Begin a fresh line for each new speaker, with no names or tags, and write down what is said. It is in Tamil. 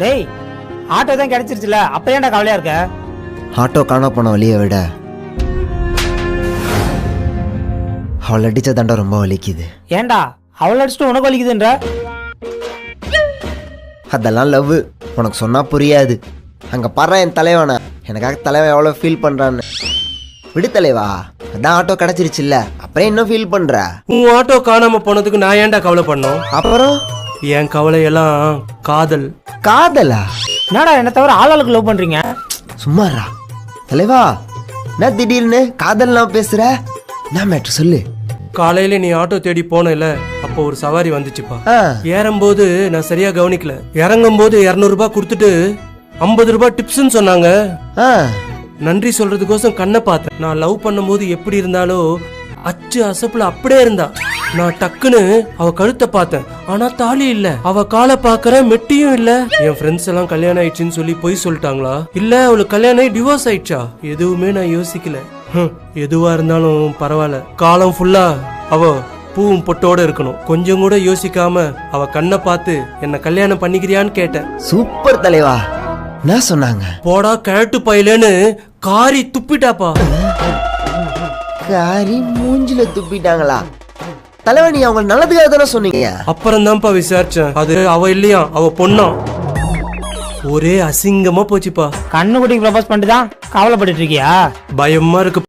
டேய் ஆட்டோ தான் கிடைச்சிருச்சுல அப்ப ஏன்டா கவலையா இருக்க?
ஆட்டோ காண போன வழியை விட அவள் அடிச்ச தண்டை ரொம்ப வலிக்குது.
ஏன்டா அவளை அடிச்சுட்டு உனக்கு வலிக்குதுன்ற?
அதெல்லாம் லவ் உனக்கு சொன்னா புரியாது. அங்க பாரு என் தலைவனை எனக்காக தலைவன் எவ்வளோ ஃபீல் பண்றான்னு. விடு தலைவா அதான் ஆட்டோ கிடைச்சிருச்சுல்ல அப்புறம் என்ன ஃபீல் பண்ற?
உன் ஆட்டோ காணாம போனதுக்கு நான் ஏன்டா கவலை பண்ணோம்
அப்புறம்?
என் கவலையெல்லாம் காதல்
காதலா?
என்னடா என்ன தவிர ஆளாளுக்கு லவ் பண்றீங்க?
சும்மாரா தலைவா என்ன திடீர்னு காதல்லாம் பேசுற? என்ன மேட்ரு சொல்லு.
காலையில நீ ஆட்டோ தேடி போனல அப்போ ஒரு சவாரி வந்துச்சுப்பா.
ஆ.
ஏறும்போது நான் சரியா கவனிக்கல. இறங்கும் போது ரூபாய் கொடுத்துட்டு ஐம்பது ரூபாய் டிப்ஸ்னு சொன்னாங்க.
ஆ.
நன்றி சொல்றதுக்கோசம் கண்ணை பார்த்தேன். நான் லவ் பண்ணும்போது எப்படி இருந்தாலோ அச்சு அசப்புல அப்படியே இருந்தா. நான் டக்குன்னு அவ கழுத்தை பார்த்தேன். ஆனா தாலி இல்ல. அவ காலை பாக்குறேன் மெட்டியும் இல்ல. என் ஃப்ரெண்ட்ஸ் எல்லாம் கல்யாணம் ஆயிடுச்சுன்னு சொல்லி பொய் சொல்லிட்டாங்களா? இல்ல அவளுக்கு கல்யாணம் ஆகி டிவோர்ஸ் ஆயிடுச்சா? எதுவுமே நான் யோசிக்கல. எதுவா இருந்தாலும் பரவாயில்ல. காலம் ஃபுல்லா அவ பூவும் பொட்டோட இருக்கணும். கொஞ்சம் கூட யோசிக்காம அவ கண்ணை பார்த்து என்ன கல்யாணம் பண்ணிக்கிறியான்னு கேட்டேன்.
சூப்பர் தலைவா. என்ன சொன்னாங்க?
போடா கிழட்டு பையலன்னு காரி துப்பிட்டாப்பா.
காரி மூஞ்சில துப்பிட்டாங்களா? தலைவா நீ அவங்க நல்லதுக்காக தானே சொன்னீங்க?
அப்புறம் தான்ப்பா விசாரிச்சேன். அது அவ இல்லையா? அவ பொண்ணா? ஒரே அசிங்கமா போச்சுப்பா.
கண்ணு குட்டிக்கு ப்ரப்போஸ் பண்ணிட்டு தான் கவலைப்பட்டுட்டு இருக்கியா?
பயமா இருக்கு.